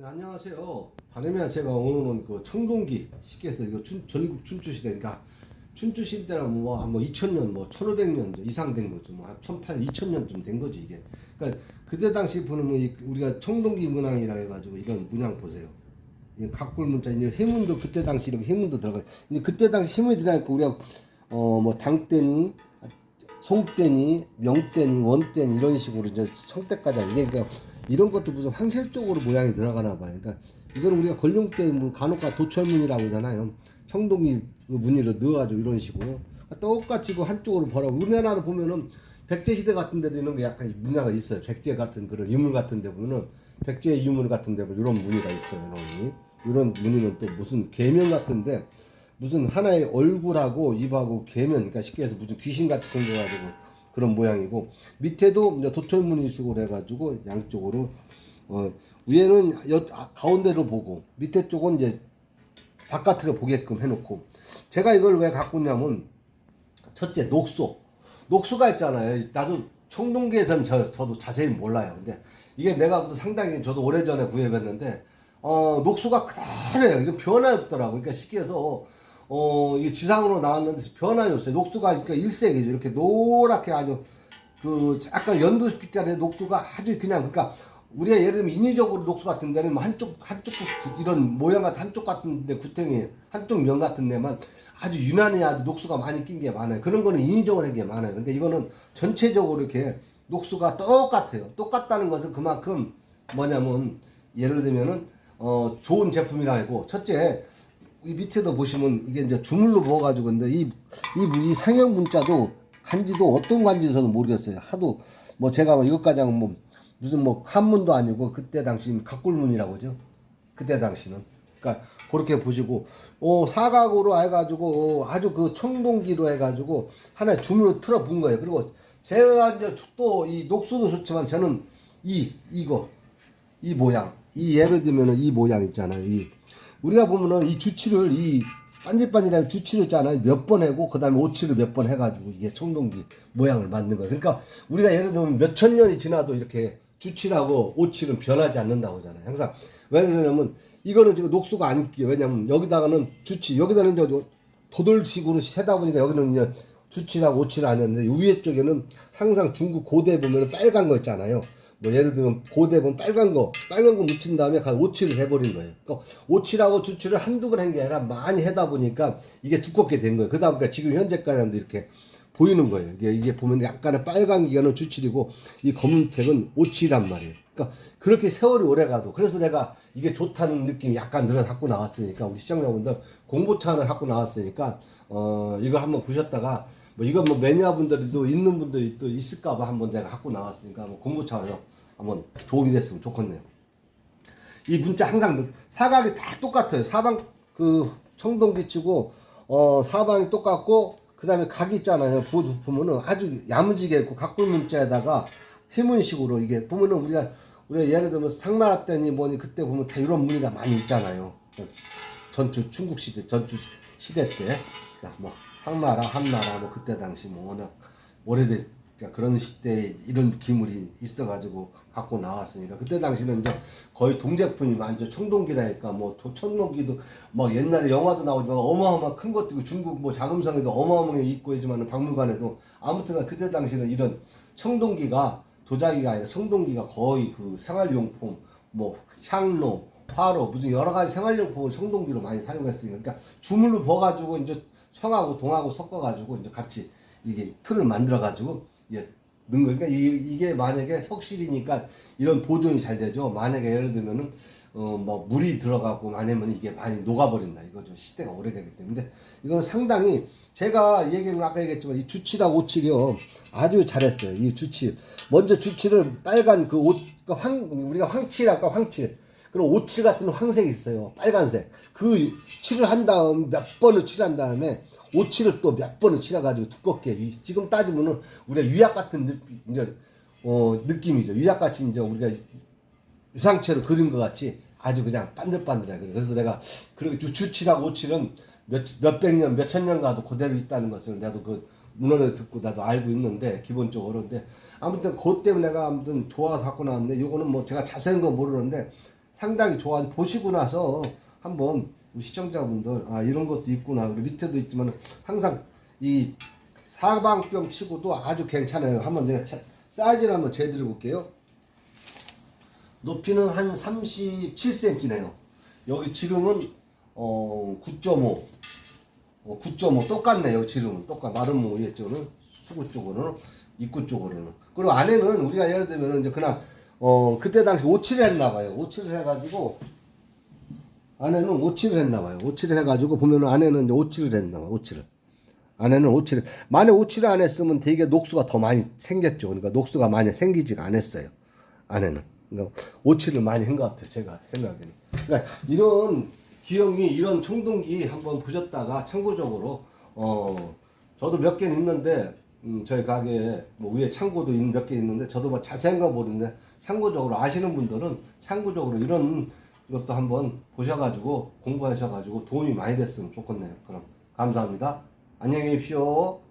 네, 안녕하세요. 다름이 제가 오늘은 그 청동기 시께서 이거 춘, 전국 춘추 시대니까 춘추 시대라면 뭐, 뭐 2000년, 뭐 1500년 이상 된 거죠. 뭐한 1800, 2000년쯤 된 거지 이게. 그러니까 그때 당시 보면 이 우리가 청동기 문양이라 해 가지고 이런 문양 보세요. 이 각골 문자 이제 해문도 그때 당시 이렇게 해문도 들어가. 근데 그때 당시 해문이 들어가니까 우리가 어뭐 당대니 송대니 명대니 원대니 이런 식으로 이제 성대까지 하는 이게 그러니까 이런 것도 무슨 황실적으로 모양이 들어가나 봐요. 그러니까 이건 우리가 권룡대 문 간혹가 도철문이라고 하잖아요. 청동이 그 무늬를 넣어가지고 이런 식으로 똑같이 그 한쪽으로 벌하고 우리나라를 보면은 백제 시대 같은 데도 이런 게 약간 문화가 있어요. 백제 같은 그런 유물 같은 데 보면은 백제 유물 같은 데 보면 이런 무늬가 있어요. 이런 무늬. 이런 무늬는 또 무슨 계면 같은데 무슨 하나의 얼굴하고 입하고 계면 그러니까 쉽게 해서 무슨 귀신같이 생겨가지고 그런 모양이고 밑에도 이제 도철무늬 식으로 해가지고 양쪽으로 어 위에는 여, 아, 가운데로 보고 밑에 쪽은 이제 바깥으로 보게끔 해놓고. 제가 이걸 왜 갖고 있냐면 첫째 녹소. 녹수가 있잖아요. 나도 청동기에선 저, 저도 자세히 몰라요. 근데 이게 내가 또 상당히 저도 오래전에 구입했는데 어 녹수가 그대로예요. 이게 변화 없더라고 그러니까 쉽게 해서 어 이게 지상으로 나왔는데 변함이 없어요 녹수가 그러니까 일색이죠 이렇게 노랗게 아주 그 약간 연두빛깔의 녹수가 아주 그냥 그러니까 우리가 예를 들면 인위적으로 녹수 같은 데는 뭐 한쪽 한쪽 구- 이런 모양 같은 한쪽 같은 데 구탱이 한쪽 면 같은 데만 아주 유난히 아주 녹수가 많이 낀 게 많아요. 그런 거는 인위적으로 한 게 많아요. 근데 이거는 전체적으로 이렇게 녹수가 똑같아요. 똑같다는 것은 그만큼 뭐냐면 예를 들면은 어 좋은 제품이라 하고 첫째 이 밑에도 보시면 이게 이제 주물로 부어가지고 근데 이, 이, 이 상형 문자도 간지도 어떤 간지인지 저는 모르겠어요. 하도 뭐 제가 뭐 이것까지 뭐 무슨 뭐 한문도 아니고 그때 당시 각골문이라고 하죠. 그때 당시는. 그러니까 그렇게 보시고 어 사각으로 해가지고 어, 아주 그 청동기로 해가지고 하나의 주물로 틀어 본 거예요. 그리고 제가 이제 또 이 녹수도 좋지만 저는 이 이거 이 모양 이 예를 들면은 이 모양 있잖아요. 이 우리가 보면은 이 주치를 이 반질반질한 주치를 있잖아요. 몇번 하고 그다음에 오치를 몇 번 해가지고 이게 청동기 모양을 만든 거예요. 그러니까 우리가 예를 들면 몇 천 년이 지나도 이렇게 주치라고 오치는 변하지 않는다고 하잖아요. 항상 왜 그러냐면 이거는 지금 녹수가 안 끼요. 왜냐면 여기다가는 주치 여기다는 이제 도돌식으로 세다 보니까 여기는 이제 주치라고 오치를 안 했는데 위에 쪽에는 항상 중국 고대 보면 빨간 거 있잖아요. 뭐 예를 들면 고대 보면 빨간 거 빨간 거 묻힌 다음에 가 오치를 해버린 거예요. 그러니까 오치라고 주치를 한두 번 한 게 아니라 많이 하다 보니까 이게 두껍게 된 거예요. 그다음 그러니까 지금 현재까지는 이렇게 보이는 거예요. 이게, 이게 보면 약간의 빨간 기가는 주칠이고 이 검은색은 오치란 말이에요. 그러니까 그렇게 세월이 오래 가도 그래서 내가 이게 좋다는 느낌이 약간 늘어 갖고 나왔으니까 우리 시청자분들 공보차 하나 갖고 나왔으니까 어 이걸 한번 보셨다가 뭐 이건 뭐 매니아분들도 있는 분들이 또 있을까봐 한번 내가 갖고 나왔으니까 뭐 공보차에서 한번 도움이 됐으면 좋겠네요. 이 문자 항상 사각이 다 똑같아요. 사방 그 청동기 치고 어 사방이 똑같고 그 다음에 각이 있잖아요. 보- 보면은 아주 야무지게 있고 각골 문자에다가 해문식으로 이게 보면은 우리가 우리가 예를 들면 상나라 때니 뭐니 그때 보면 다 이런 무늬가 많이 있잖아요. 전주 중국 시대 전주 시대 때 그러니까 뭐 상나라 한나라 뭐 그때 당시 뭐 워낙 오래된 그러니까 그런 시대에 이런 기물이 있어가지고 갖고 나왔으니까 그때 당시는 이제 거의 동제품이 많죠 청동기라니까 뭐 도- 청동기도 막 옛날에 영화도 나오지만 어마어마 큰 것도 있고 중국 뭐 자금성에도 어마어마하게 있고 하지만 박물관에도 아무튼 그때 당시는 이런 청동기가 도자기가 아니라 청동기가 거의 그 생활용품 뭐 향로 화로 무슨 여러 가지 생활용품을 청동기로 많이 사용했으니까 그러니까 주물로 부어가지고 이제 청하고 동하고 섞어가지고 이제 같이 이게 틀을 만들어가지고 이게 넣은 거. 그러니까 이, 이게 만약에 석실이니까 이런 보존이 잘 되죠. 만약에 예를 들면은 어 뭐 물이 들어가고 아니면 이게 많이 녹아버린다 이거죠. 시대가 오래되기 때문에 이거는 상당히 제가 얘기는 아까 얘기했지만 이 주치랑 오칠이요 아주 잘했어요. 이 주치 먼저 주치를 빨간 그 옷, 그 황, 우리가 황칠할까 황칠. 그럼 오칠 같은 황색이 있어요. 빨간색. 그 칠을 한 다음 몇 번을 칠한 다음에 오칠을 또 몇 번을 칠해가지고 두껍게 이- 지금 따지면은 우리가 유약 같은 느낌 이제 어 느낌이죠. 유약 같이 이제 우리가 유상체로 그린 것 같이 아주 그냥 반들반들해. 그래서 내가 그렇게 주- 주칠하고 오칠은 몇 몇백 년, 몇천 년 가도 그대로 있다는 것을 나도 그 문헌을 듣고 나도 알고 있는데 기본적으로 근데 아무튼 그것 때문에 내가 아무튼 좋아서 갖고 나왔는데 요거는 뭐 제가 자세한 건 모르는데 상당히 좋아 보시고 나서 한번 시청자분들 아 이런 것도 있구나 그리고 밑에도 있지만 항상 이 사방병 치고도 아주 괜찮아요. 한번 제가 차- 사이즈를 한번 재드려 볼게요. 높이는 한 37cm네요. 여기 지름은 어 9.5, 어, 9.5 똑같네요. 지름은 똑같. 마름모 위에 쪽은 수구 쪽으로는 입구 쪽으로는. 그리고 안에는 우리가 예를 들면 이제 그냥 어 그때 당시 오칠을 했나 봐요. 오칠을 해가지고 안에는 오칠을 했나 봐요. 오칠을 해가지고 보면은 안에는 이제 오칠을 했나 봐요. 오칠을. 안에는 오칠을 만약 오칠을 안 했으면 되게 녹수가 더 많이 생겼죠. 그러니까 녹수가 많이 생기지가 않았어요. 안에는. 그러니까 오칠을 많이 한 것 같아요. 제가 생각에는. 그러니까 이런 기형이 이런 청동기 한번 보셨다가 참고적으로 어 저도 몇 개는 있는데 음, 저희 가게에 뭐 위에 창고도 몇 개 있는데 저도 뭐 자세한 거 모르는데 참고적으로 아시는 분들은 참고적으로 이런 것도 한번 보셔가지고 공부하셔가지고 도움이 많이 됐으면 좋겠네요. 그럼 감사합니다. 안녕히 계십시오.